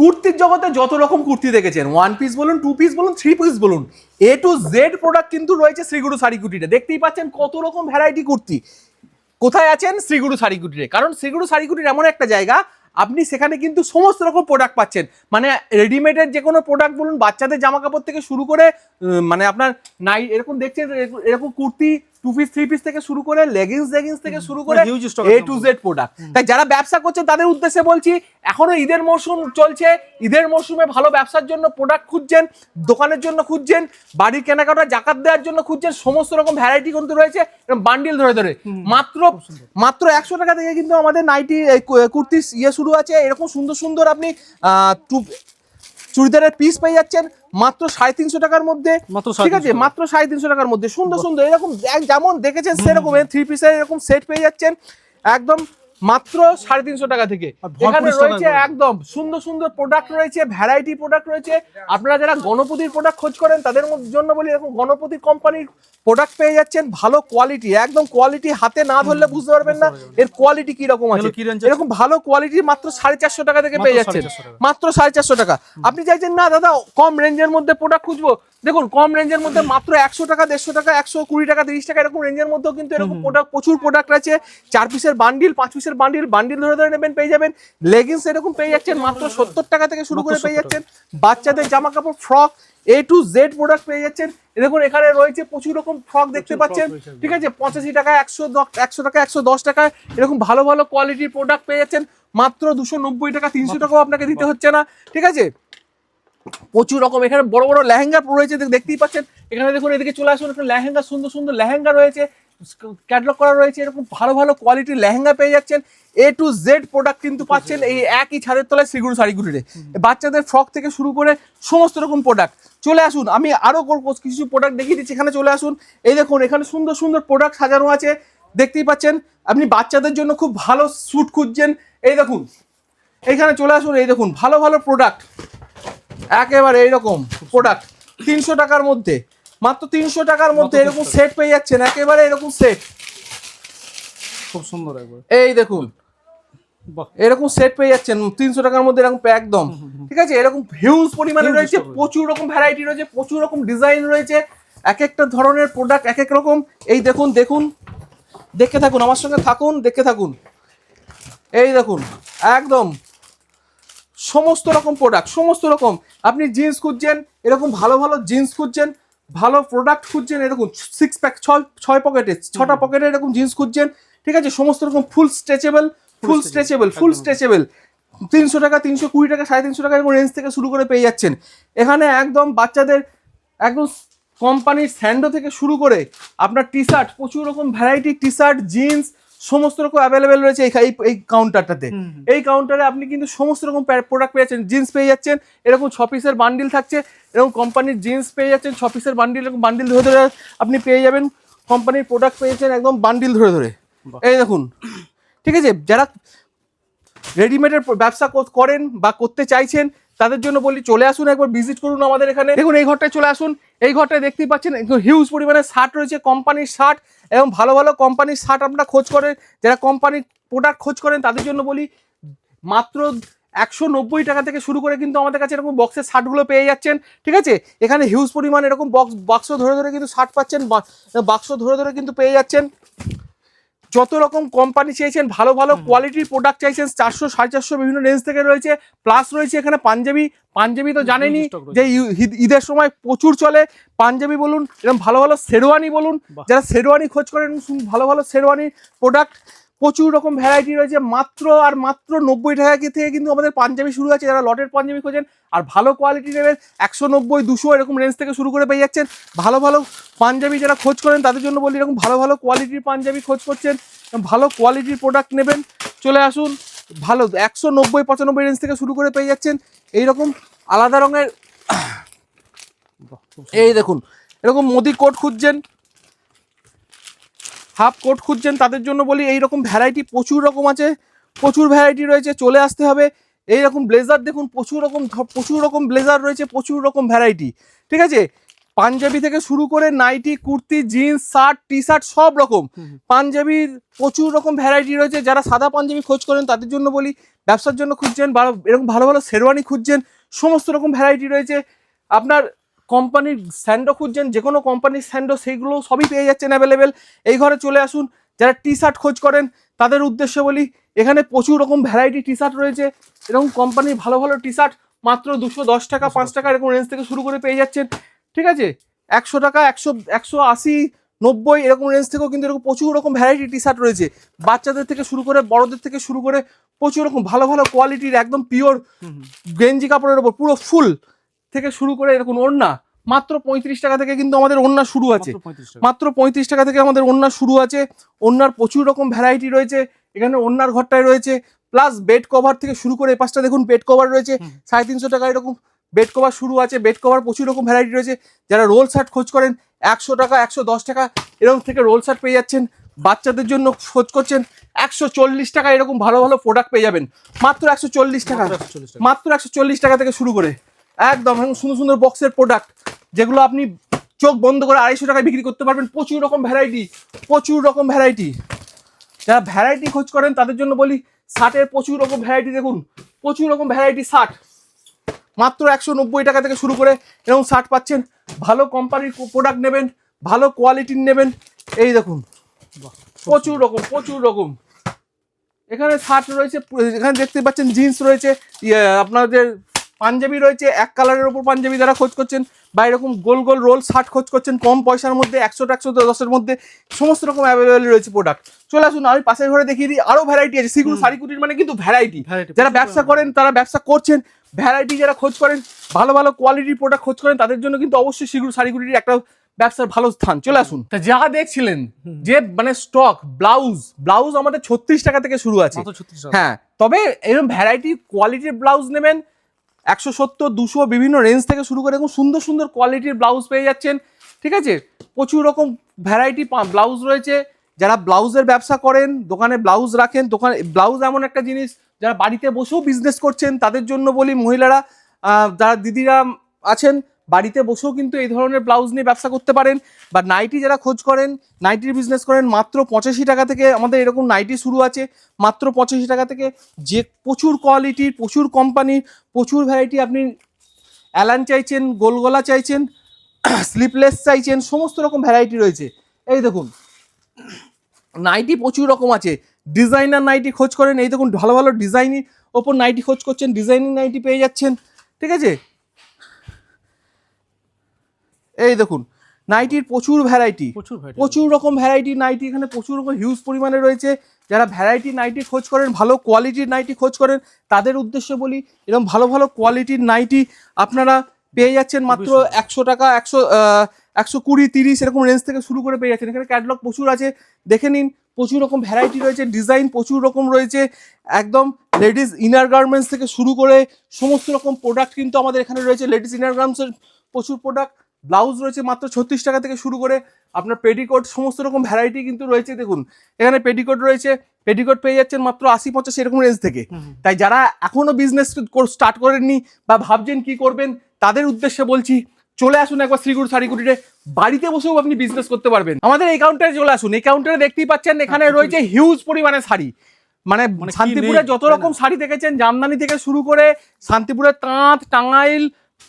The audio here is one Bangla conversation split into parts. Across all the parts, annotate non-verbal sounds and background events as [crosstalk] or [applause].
কুর্তির জগতে যত রকম কুর্তি দেখেছেন ওয়ান পিস বলুন টু পিস বলুন থ্রি পিস বলুন এ টু জেড প্রোডাক্ট কিন্তু রয়েছে শ্রীগুরু শাড়ি কুটিরে দেখতেই পাচ্ছেন কত রকম ভ্যারাইটি কুর্তি। কোথায় আছেন? শ্রীগুরু শাড়ি কুটিরে কারণ শ্রীগুরু শাড়ি কুটির এমন একটা জায়গা, আপনি সেখানে কিন্তু সমস্ত রকম প্রোডাক্ট পাচ্ছেন। মানে রেডিমেডের যে কোনো প্রোডাক্ট বলুন, বাচ্চাদের জামা কাপড় থেকে শুরু করে মানে আপনার নাই, এরকম দেখছেন, এরকম- এরকম kurti two piece three piece থেকে শুরু করে লেগিংস লেগিংস থেকে শুরু করে এ টু জেড প্রোডাক্ট তাই যারা ব্যবসা করছে তাদের উদ্দেশ্যে বলছি এখনও ঈদের মরশুম চলছে। ঈদের মরশুমে ভালো ব্যবসার জন্য প্রোডাক্ট খুঁজছেন দোকানের জন্য খুঁজছেন বাড়ির কেনাকাটা জাকাত দেওয়ার জন্য খুঁজছেন সমস্ত রকম ভ্যারাইটি কিন্তু রয়েছে বান্ডিল ধরে ধরে। মাত্র মাত্র একশো টাকা থেকে কিন্তু আমাদের নাইটি কুর্তি ইয়ে শুরু আছে। এরকম সুন্দর সুন্দর আপনি টু- চুড়িদারের পিস পেয়ে যাচ্ছেন মাত্র সাড়ে তিনশো টাকার মধ্যে। ঠিক আছে? মাত্র সাড়ে তিনশো টাকার মধ্যে। সুন্দর সুন্দর এরকম যেমন দেখেছেন সেরকম থ্রি পিসের এরকম সেট পেয়ে যাচ্ছেন। একদম মাত্র সাড়ে তিনশো টাকা থেকে। এখানে রয়েছে একদম। সুন্দর সুন্দর প্রোডাক্ট রয়েছে ভ্যারাইটি প্রোডাক্ট রয়েছে। আপনারা যারা গণপতির প্রোডাক্ট খোঁজ করেন তাদের জন্য বলি এরকম গণপতি কোম্পানির প্রোডাক্ট পেয়ে যাচ্ছেন ভালো কোয়ালিটি একদম কোয়ালিটি হাতে না ধরলে বুঝতে পারবেন না এর কোয়ালিটি কি রকম আছে। এরকম ভালো কোয়ালিটি মাত্র সাড়ে চারশো টাকা থেকে পেয়ে যাচ্ছেন। মাত্র সাড়ে চারশো টাকা। আপনি চাইছেন না দাদা কম রেঞ্জের মধ্যে প্রোডাক্ট খুঁজবো। দেখুন কম রেঞ্জের মধ্যে মাত্র একশো টাকা দেড়শো টাকা একশো কুড়ি টাকা তিরিশ টাকা এরকম রেঞ্জের মধ্যেও কিন্তু এরকম প্রোডাক্ট প্রচুর প্রোডাক্ট আছে। চার পিসের বান্ডিল পাঁচ পিসের বান্ডিল বান্ডিল ধরে ধরে নেবেন পেয়ে যাবেন। লেগিংস এরকম পেয়ে যাচ্ছেন মাত্র সত্তর টাকা থেকে শুরু করে পেয়ে যাচ্ছেন। বাচ্চাদের জামা কাপড় frock A to Z product পেয়ে যাচ্ছেন। দেখুন এখানে রয়েছে প্রচুর রকম ফ্রক দেখতে পাচ্ছেন। ঠিক আছে পঁচাশি টাকা একশো একশো টাকা একশো দশ টাকায় এরকম ভালো ভালো কোয়ালিটির প্রোডাক্ট পেয়ে যাচ্ছেন। মাত্র দুশো নব্বই টাকা তিনশো টাকাও আপনাকে দিতে হচ্ছে না। ঠিক আছে? প্রচুর রকম এখানে বড় বড় লেহেঙ্গা রয়েছে দেখ- দেখতেই পাচ্ছেন। এখানে দেখুন এদিকে চলে আসুন এখানে লেহেঙ্গা সুন্দর সুন্দর লেহেঙ্গা রয়েছে। ক্যাটলগ করা রয়েছে, এরকম ভালো ভালো কোয়ালিটির লেহেঙ্গা পেয়ে যাচ্ছেন। এ টু জেড প্রোডাক্ট কিন্তু পাচ্ছেন এই একই ছাদের তলায় শ্রীগুরু শাড়িগুলিরে বাচ্চাদের ফ্রক থেকে শুরু করে সমস্ত রকম প্রোডাক্ট চলে আসুন, আমি আরও কিছু প্রোডাক্ট দেখিয়ে দিচ্ছি, এখানে চলে আসুন। এই দেখুন, এখানে সুন্দর সুন্দর প্রোডাক্ট সাজানো আছে, দেখতেই পাচ্ছেন। আপনি বাচ্চাদের জন্য খুব ভালো স্যুট খুঁজছেন। এই দেখুন এইখানে চলে আসুন, এই দেখুন, ভালো ভালো প্রোডাক্ট একেবারে এইরকম প্রোডাক্ট তিনশো টাকার মধ্যে। মাত্র তিনশো টাকার মধ্যে এরকম সেট পেয়ে যাচ্ছেন একেবারে এরকম সেট খুব সুন্দর একবার। এই দেখুন এরকম সেট পেয়ে যাচ্ছেন তিনশো টাকার মধ্যে এরকম একদম। ঠিক আছে? এরকম হিউজ পরিমাণে রয়েছে প্রচুর রকম ভ্যারাইটি রয়েছে প্রচুর রকম ডিজাইন রয়েছে এক একটা ধরনের প্রোডাক্ট এক এক রকম। এই দেখুন দেখুন দেখতে থাকুন আমার সঙ্গে থাকুন দেখতে থাকুন। এই দেখুন একদম। সমস্ত রকম প্রোডাক্ট সমস্ত রকম। আপনি জিন্স খুঁজছেন এরকম ভালো ভালো জিন্স খুঁজছেন ভালো প্রোডাক্ট খুঁজছেন এরকম সিক্স প্যাক ছয় ছয় পকেটে ছটা পকেটে এরকম জিন্স খুঁজছেন ঠিক আছে? সমস্ত রকম full stretchable full stretchable full. Stretchable তিনশো টাকা তিনশো কুড়ি টাকা সাড়ে তিনশো টাকা এরকম রেঞ্জ থেকে শুরু করে পেয়ে যাচ্ছেন। এখানে একদম বাচ্চাদের একদম কোম্পানির স্যান্ডো থেকে শুরু করে আপনার টি শার্ট প্রচুর রকম ভ্যারাইটি টি শার্ট জিন্স সমস্ত রকম অ্যাভেলেবেল রয়েছে এই এই- কাউন্টারটাতে। এই কাউন্টারে আপনি কিন্তু সমস্ত রকম প্রোডাক্ট পেয়ে যাচ্ছেন জিন্স পেয়ে যাচ্ছেন এরকম ছ পিসের বান্ডিল থাকছে এরকম কোম্পানির জিন্স পেয়ে যাচ্ছেন ছ পিসের বান্ডিল এরকম বান্ডিল ধরে ধরে আপনি পেয়ে যাবেন কোম্পানির প্রোডাক্ট পেয়ে যাচ্ছেন একদম বান্ডিল ধরে ধরে। এই দেখুন ঠিক আছে? যারা রেডিমেডের ব্যবসা কর- করেন বা করতে চাইছেন তাদের জন্য বলি, চলে আসুন একবার ভিজিট করুন আমাদের এখানে। দেখুন, এই ঘরটায় চলে আসুন। এই ঘরটায় দেখতেই পাচ্ছেন হিউজ পরিমাণে শার্ট রয়েছে কোম্পানির শার্ট, এবং ভালো ভালো কোম্পানির শার্ট আপনারা খোঁজ করেন। যারা কোম্পানির প্রোডাক্ট খোঁজ করেন, তাদের জন্য বলি, মাত্র একশো নব্বই টাকা থেকে শুরু করে কিন্তু আমাদের কাছে এরকম বক্সের শার্টগুলো পেয়ে যাচ্ছেন, ঠিক আছে? এখানে হিউজ পরিমাণ এরকম বক্স বাক্স ধরে ধরে কিন্তু শার্ট পাচ্ছেন বাক্স ধরে ধরে কিন্তু পেয়ে যাচ্ছেন। যত রকম কোম্পানি চাইছেন ভালো ভালো কোয়ালিটির প্রোডাক্ট চাইছেন চারশো সাড়ে চারশো বিভিন্ন রেঞ্জ থেকে রয়েছে। প্লাস রয়েছে এখানে পাঞ্জাবি। পাঞ্জাবি তো জানেনি যে ঈদ- ঈদের সময় প্রচুর চলে। পাঞ্জাবি বলুন এরকম ভালো ভালো শেরওয়ানি বলুন। যারা শেরওয়ানি খোঁজ করেন ভালো ভালো শেরওয়ানি প্রোডাক্ট প্রচুর রকম ভ্যারাইটি রয়েছে। মাত্র আর মাত্র নব্বই টাকা থেকে কিন্তু আমাদের পাঞ্জাবি শুরু আছে যারা লটের পাঞ্জাবি খোঁজেন আর ভালো কোয়ালিটি নেবেন, একশো নব্বই, দুশো এরকম রেঞ্জ থেকে শুরু করে পেয়ে যাচ্ছেন। ভালো ভালো পাঞ্জাবি যারা খোঁজ করেন, তাদের জন্য বলি এরকম ভালো ভালো কোয়ালিটির পাঞ্জাবি খোঁজ করছেন ভালো কোয়ালিটির প্রোডাক্ট নেবেন। চলে আসুন, ভালো একশো নব্বই, পঁচানব্বই রেঞ্জ থেকে শুরু করে পেয়ে যাচ্ছেন। এইরকম আলাদা রঙের, এই দেখুন, এরকম মোদি কোট খুঁজছেন। হাফ কোট খুঁজছেন তাদের জন্য বলি এই রকম ভ্যারাইটি প্রচুর রকম আছে প্রচুর ভ্যারাইটি রয়েছে চলে আসতে হবে। এই রকম ব্লেজার দেখুন প্রচুর রকম প্রচুর রকম ব্লেজার রয়েছে প্রচুর রকম ভ্যারাইটি ঠিক আছে? পাঞ্জাবি থেকে শুরু করে nightie kurti jeans shirt T shirt সব রকম। পাঞ্জাবির প্রচুর রকম ভ্যারাইটি রয়েছে যারা সাদা পাঞ্জাবি খোঁজ করেন তাদের জন্য বলি ব্যবসার জন্য খুঁজছেন বা এরকম ভালো ভালো শেরওয়ানি খুঁজছেন সমস্ত রকম ভ্যারাইটি রয়েছে। আপনার কোম্পানির স্যান্ডো খুঁজছেন যে কোনো কোম্পানির স্যান্ডো সেইগুলো সবই পেয়ে যাচ্ছেন অ্যাভেলেবেল এই ঘরে চলে আসুন যারা টি শার্ট খোঁজ করেন তাদের উদ্দেশ্যে বলি এখানে প্রচুর রকম ভ্যারাইটি টি শার্ট রয়েছে। এরকম কোম্পানির ভালো ভালো টি শার্ট মাত্র দুশো দশ টাকা পাঁচ টাকা এরকম রেঞ্জ থেকে শুরু করে পেয়ে যাচ্ছেন। ঠিক আছে? একশো টাকা একশো একশো আশি নব্বই এরকম রেঞ্জ থেকেও কিন্তু এরকম প্রচুর রকম ভ্যারাইটি টি শার্ট রয়েছে। বাচ্চাদের থেকে শুরু করে বড়দের থেকে শুরু করে প্রচুর রকম ভালো ভালো কোয়ালিটির একদম পিওর। গেঞ্জি কাপড়ের ওপর পুরো ফুল থেকে শুরু করে এরকম ওড়না মাত্র পঁয়ত্রিশ টাকা থেকে কিন্তু আমাদের ওড়না শুরু আছে। মাত্র 35 টাকা। মাত্র পঁয়ত্রিশ টাকা থেকে আমাদের ওড়না শুরু আছে। ওড়নার প্রচুর রকম ভ্যারাইটি রয়েছে। এখানে ওড়নার ঘরটায় রয়েছে। প্লাস বেড কভার থেকে শুরু করে পাশটা দেখুন বেড কভার রয়েছে। সাড়ে তিনশো টাকা এরকম বেড কভার শুরু আছে। বেড কভার প্রচুর রকম ভ্যারাইটি রয়েছে। যারা রোল শার্ট খোঁজ করেন একশো টাকা একশো দশ টাকা এরকম থেকে রোল শার্ট পেয়ে যাচ্ছেন। বাচ্চাদের জন্য খোঁজ করছেন একশো চল্লিশ টাকা এরকম ভালো ভালো প্রোডাক্ট পেয়ে যাবেন। মাত্র একশো চল্লিশ টাকা। মাত্র 140 টাকা। মাত্র একশো চল্লিশ টাকা থেকে শুরু করে। একদম একদম সুন্দর সুন্দর বক্সের প্রোডাক্ট যেগুলো আপনি চোখ বন্ধ করে আড়াইশো টাকায় বিক্রি করতে পারবেন। প্রচুর রকম ভ্যারাইটি প্রচুর রকম ভ্যারাইটি যারা ভ্যারাইটি খোঁজ করেন তাদের জন্য বলি শার্টের প্রচুর রকম ভ্যারাইটি দেখুন প্রচুর রকম ভ্যারাইটি শার্ট মাত্র একশো নব্বই টাকা থেকে শুরু করে এরকম শার্ট পাচ্ছেন। ভালো কোম্পানির প্রোডাক্ট নেবেন ভালো কোয়ালিটির নেবেন। এই দেখুন প্রচুর রকম প্রচুর রকম। এখানে শার্ট রয়েছে এখানে দেখতে পাচ্ছেন জিন্স রয়েছে ইয়ে, আপনাদের পাঞ্জাবি রয়েছে এক কালারের ওপর পাঞ্জাবি যারা খোঁজ করছেন বা এরকম গোল গোল রোল শার্ট খোঁজ করছেন কম পয়সার মধ্যে একশো একশো দশের মধ্যে সমস্ত রকম অ্যাভেলেবেল রয়েছে প্রোডাক্ট চলে আসুন আমি পাশের ঘরে দেখিয়ে দিই আরও ভ্যারাইটি আছে। সিগুলো। শাড়ি কুটির মানে কিন্তু ভ্যারাইটি যারা ব্যবসা করেন তারা ব্যবসা করছেন ভ্যারাইটি যারা খোঁজ করেন ভালো ভালো কোয়ালিটির প্রোডাক্ট খোঁজ করেন তাদের জন্য কিন্তু অবশ্যই সেগুলো শাড়ি কুটির একটা ব্যবসার ভালো স্থান। চলে আসুন। তা যা দেখছিলেন যে মানে স্টক ব্লাউজ ব্লাউজ আমাদের ছত্রিশ টাকা থেকে শুরু আছে। মাত্র 36 টাকা। হ্যাঁ তবে এরকম ভ্যারাইটি কোয়ালিটির ব্লাউজ নেবেন একশো সত্তর, দুশো বিভিন্ন রেঞ্জ থেকে শুরু করে এবং সুন্দর সুন্দর কোয়ালিটির ব্লাউজ পেয়ে যাচ্ছেন। ঠিক আছে? প্রচুর রকম ভ্যারাইটি ব্লাউজ রয়েছে। যারা ব্লাউজের ব্যবসা করেন, দোকানে ব্লাউজ রাখেন, দোকানে ব্লাউজ এমন একটা জিনিস, যারা বাড়িতে বসেও বিজনেস করছেন, তাদের জন্য বলি মহিলারা যারা দিদিরা আছেন বাড়িতে বসেও কিন্তু এই ধরনের ব্লাউজ নিয়ে ব্যবসা করতে পারেন। বা নাইটি যারা খোঁজ করেন নাইটির বিজনেস করেন, মাত্র পঁচাশি টাকা থেকে আমাদের এরকম নাইটি শুরু আছে, মাত্র পঁচাশি টাকা থেকে যে প্রচুর কোয়ালিটির প্রচুর কোম্পানির প্রচুর ভ্যারাইটি আপনি অ্যালান চাইছেন গোলগলা চাইছেন [clears throat] স্লিপলেস চাইছেন, সমস্ত রকম ভ্যারাইটি রয়েছে। এই দেখুন নাইটি প্রচুর রকম আছে। ডিজাইনার নাইটি খোঁজ করেন, এই দেখুন ভালো ভালো ডিজাইনের ওপর নাইটি খোঁজ করছেন ডিজাইনিং নাইটি পেয়ে যাচ্ছেন, ঠিক আছে? এই দেখুন নাইটির প্রচুর ভ্যারাইটি প্রচুর প্রচুর রকম ভ্যারাইটি নাইটি এখানে প্রচুর রকম হিউজ পরিমাণে রয়েছে। যারা ভ্যারাইটি নাইটি খোঁজ করেন ভালো কোয়ালিটির নাইটি খোঁজ করেন তাদের উদ্দেশ্যে বলি এরকম ভালো ভালো কোয়ালিটির নাইটি আপনারা পেয়ে যাচ্ছেন মাত্র একশো টাকা একশো একশো কুড়ি তিরিশ এরকম রেঞ্জ থেকে শুরু করে পেয়ে যাচ্ছেন। এখানে ক্যাটলগ প্রচুর আছে দেখে নিন প্রচুর রকম ভ্যারাইটি রয়েছে ডিজাইন প্রচুর রকম রয়েছে একদম লেডিস ইনার গার্মেন্টস থেকে শুরু করে সমস্ত রকম প্রোডাক্ট কিন্তু আমাদের এখানে রয়েছে। লেডিস ইনার গার্মেন্টসের প্রচুর প্রোডাক্ট ব্লাউজ রয়েছে মাত্র ছত্রিশ টাকা থেকে শুরু করে আপনার পেটিকোট সমস্ত রকম ভ্যারাইটি কিন্তু রয়েছে দেখুন। এখানে পেটিকোট রয়েছে পেটিকোট পেয়ে যাচ্ছেন মাত্র আশি পঞ্চাশ এরকম রেঞ্জ থেকে। তাই যারা এখনও বিজনেস স্টার্ট করেননি বা ভাবছেন কি করবেন তাদের উদ্দেশ্যে বলছি চলে আসুন একবার শ্রীগুরু শাড়িগুটিতে বাড়িতে বসেও আপনি বিজনেস করতে পারবেন। আমাদের এই কাউন্টারে চলে আসুন এই কাউন্টারে দেখতেই পাচ্ছেন এখানে আচ্ছা, রয়েছে হিউজ পরিমাণে শাড়ি। মানে মানে শান্তিপুরে যত রকম শাড়ি দেখেছেন জামদানি থেকে শুরু করে শান্তিপুরের তাঁত টাঙ্গাইল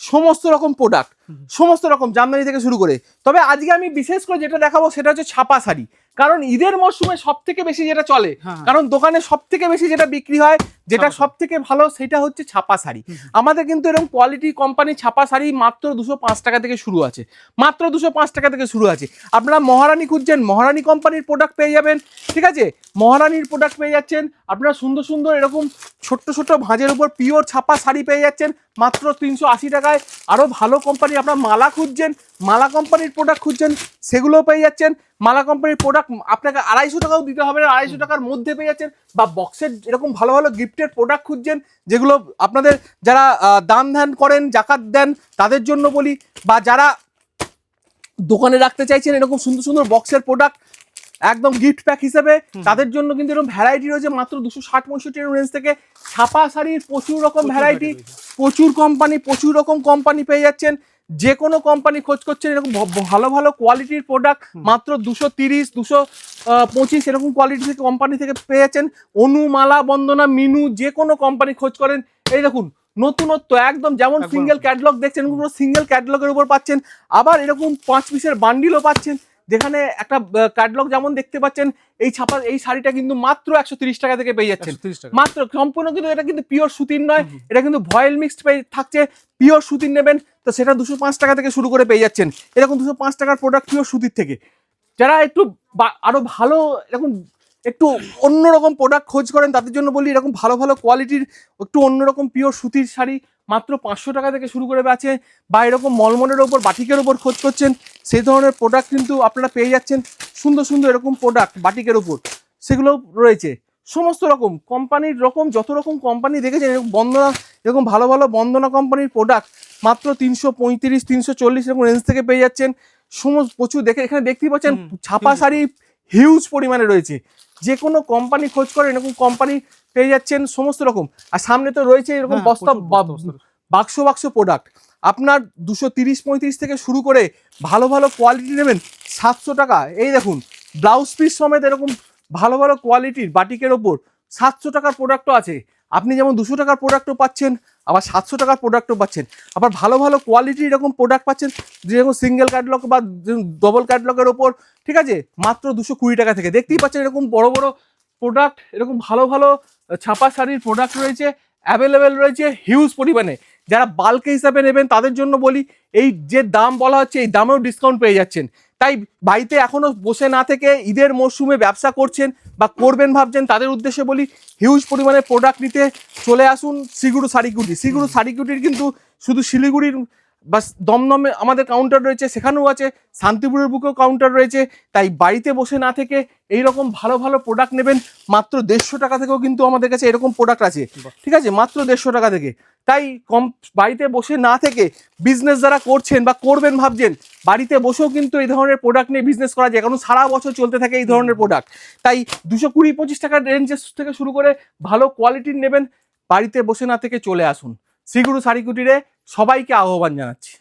সমস্ত রকম প্রোডাক্ট সমস্ত রকম জামদানি থেকে শুরু করে তবে আজকে আমি বিশেষ করে যেটা দেখাবো সেটা হচ্ছে ছাপা শাড়ি কারণ ঈদের মরশুমে সব থেকে বেশি যেটা চলে হ্যাঁ। কারণ দোকানে সব থেকে বেশি যেটা বিক্রি হয় যেটা সব থেকে ভালো সেটা হচ্ছে ছাপা শাড়ি। আমাদের কিন্তু এরকম কোয়ালিটি কোম্পানি ছাপা শাড়ি মাত্র দুশো পাঁচ টাকা থেকে শুরু আছে। মাত্র দুশো পাঁচ টাকা থেকে শুরু আছে। আপনারা মহারানী খুঁজছেন মহারানী কোম্পানির প্রোডাক্ট পেয়ে যাবেন ঠিক আছে? মহারানীর প্রোডাক্ট পেয়ে যাচ্ছেন আপনারা সুন্দর সুন্দর এরকম ছোট্ট ছোট্ট ভাঁজের উপর পিওর ছাপা শাড়ি পেয়ে যাচ্ছেন মাত্র তিনশো আশি টাকায়। আরও ভালো কোম্পানি আপনারা মালা খুঁজছেন মালা কোম্পানির প্রোডাক্ট খুঁজছেন সেগুলোও পেয়ে যাচ্ছেন। মালা কোম্পানির প্রোডাক্ট আপনাকে আড়াইশো টাকাও দিতে হবে না আড়াইশো টাকার মধ্যে পেয়ে যাচ্ছেন। বা বক্সের এরকম ভালো ভালো গিফটের প্রোডাক্ট খুঁজছেন যেগুলো আপনাদের যারা দান ধ্যান করেন জাকাত দেন তাদের জন্য বলি বা যারা দোকানে রাখতে চাইছেন এরকম সুন্দর সুন্দর বক্সের প্রোডাক্ট একদম গিফট প্যাক হিসেবে তাদের জন্য কিন্তু এরকম ভ্যারাইটি রয়েছে মাত্র দুশো ষাট পঁয়ষট্টি রেঞ্জ থেকে। ছাপা শাড়ির প্রচুর রকম ভ্যারাইটি প্রচুর কোম্পানি প্রচুর রকম কোম্পানি পেয়ে যাচ্ছেন। যে কোনো কোম্পানি খোঁজ করছেন এরকম ভালো ভালো কোয়ালিটির প্রোডাক্ট মাত্র দুশো তিরিশ দুশো পঁচিশ এরকম কোয়ালিটি থেকে কোম্পানি থেকে পেয়েছেন। অনুমালা বন্দনা মিনু যে কোনো কোম্পানি খোঁজ করেন। এই দেখুন নতুনত্ব একদম যেমন সিঙ্গেল ক্যাটলগ দেখছেন পুরো সিঙ্গেল ক্যাটলগের উপর পাচ্ছেন। আবার এরকম পাঁচ পিসের বান্ডিলও পাচ্ছেন। যেখানে একটা ক্যাটলগ যেমন দেখতে পাচ্ছেন এই ছাপা এই শাড়িটা কিন্তু মাত্র একশো তিরিশ টাকা থেকে পেয়ে যাচ্ছেন। মাত্র সম্পূর্ণ কিন্তু এটা কিন্তু পিওর সুতির নয় এটা কিন্তু ভয়েল মিক্সড পেয়ে থাকছে পিওর সুতির নেবেন তো সেটা দুশো পাঁচ টাকা থেকে শুরু করে পেয়ে যাচ্ছেন। এরকম দুশো পাঁচ টাকার প্রোডাক্ট পিওর সুতির থেকে। যারা একটু আরও ভালো এরকম একটু অন্যরকম প্রোডাক্ট খোঁজ করেন তাদের জন্য বলি এরকম ভালো ভালো কোয়ালিটির একটু অন্যরকম পিওর সুতির শাড়ি মাত্র পাঁচশো টাকা থেকে শুরু করে আছে বা এরকম মলমলের ওপর বাটিকের ওপর খোঁজ করছেন সেই ধরনের প্রোডাক্ট কিন্তু আপনারা পেয়ে যাচ্ছেন সুন্দর সুন্দর এরকম প্রোডাক্ট বাটিকের ওপর সেগুলো রয়েছে। সমস্ত রকম কোম্পানির রকম যত রকম কোম্পানি দেখেছেন এরকম বন্দনা এরকম ভালো ভালো বন্দনা কোম্পানির প্রোডাক্ট মাত্র তিনশো পঁয়ত্রিশ তিনশো চল্লিশ এরকম রেঞ্জ থেকে পেয়ে যাচ্ছেন। সমস্ত প্রচুর দেখে এখানে দেখতেই পাচ্ছেন ছাপা শাড়ি হিউজ পরিমাণে রয়েছে। যে কোনো কোম্পানি খোঁজ করে এরকম কোম্পানি পেয়ে যাচ্ছেন সমস্ত রকম। আর সামনে তো রয়েছে এরকম হ্যাঁ, বস্তা। বাক্স বাক্স প্রোডাক্ট আপনার দুশো তিরিশ পঁয়ত্রিশ থেকে শুরু করে ভালো ভালো কোয়ালিটি নেবেন সাতশো টাকা। এই দেখুন ব্লাউজ পিস সমেত এরকম ভালো ভালো কোয়ালিটির বাটিকের ওপর সাতশো টাকার প্রোডাক্টও আছে। আপনি যেমন দুশো টাকার প্রোডাক্টও পাচ্ছেন, আবার সাতশো টাকার প্রোডাক্টও পাচ্ছেন, আবার ভালো ভালো কোয়ালিটির এরকম প্রোডাক্ট পাচ্ছেন, যেরকম সিঙ্গেল ক্যাটলগ বা ডবল ক্যাটলগের ওপর, ঠিক আছে? মাত্র দুশো কুড়ি টাকা থেকে। দেখতেই পাচ্ছেন এরকম বড় বড় প্রোডাক্ট এরকম ভালো ভালো ছাপা শাড়ির প্রোডাক্ট রয়েছে অ্যাভেলেবেল রয়েছে হিউজ পরিমাণে। যারা বাল্কে হিসাবে নেবেন, তাদের জন্য বলি, এই যে দাম বলা হচ্ছে, এই দামেও ডিসকাউন্ট পেয়ে যাচ্ছেন। তাই বাড়িতে এখনও বসে না থেকে ঈদের মরশুমে ব্যবসা করছেন বা করবেন ভাবছেন, তাদের উদ্দেশ্যে বলি হিউজ পরিমাণে প্রোডাক্ট নিতে চলে আসুন শ্রীগুরু শাড়িকুটি শ্রীগুরু শাড়িকুটির কিন্তু শুধু শিলিগুড়ির বা দমদমে আমাদের কাউন্টার রয়েছে সেখানেও আছে শান্তিপুরের বুকেও কাউন্টার রয়েছে তাই বাড়িতে বসে না থেকে এই রকম ভালো ভালো প্রোডাক্ট নেবেন মাত্র দেড়শো টাকা থেকেও কিন্তু আমাদের কাছে এরকম প্রোডাক্ট আছে। ঠিক আছে? মাত্র দেড়শো টাকা থেকে। তাই কম বাড়িতে বসে না থেকে বিজনেস যারা করছেন বা করবেন ভাবছেন বাড়িতে বসেও কিন্তু এই ধরনের প্রোডাক্ট নিয়ে বিজনেস করা যায় কারণ সারা বছর চলতে থাকে এই ধরনের প্রোডাক্ট তাই দুশো কুড়ি পঁচিশ টাকার রেঞ্জের থেকে শুরু করে ভালো কোয়ালিটির নেবেন বাড়িতে বসে না থেকে চলে আসুন। শ্রীগুরু সারিকুটিরে সবাইকে আহ্বান জানাচ্ছি।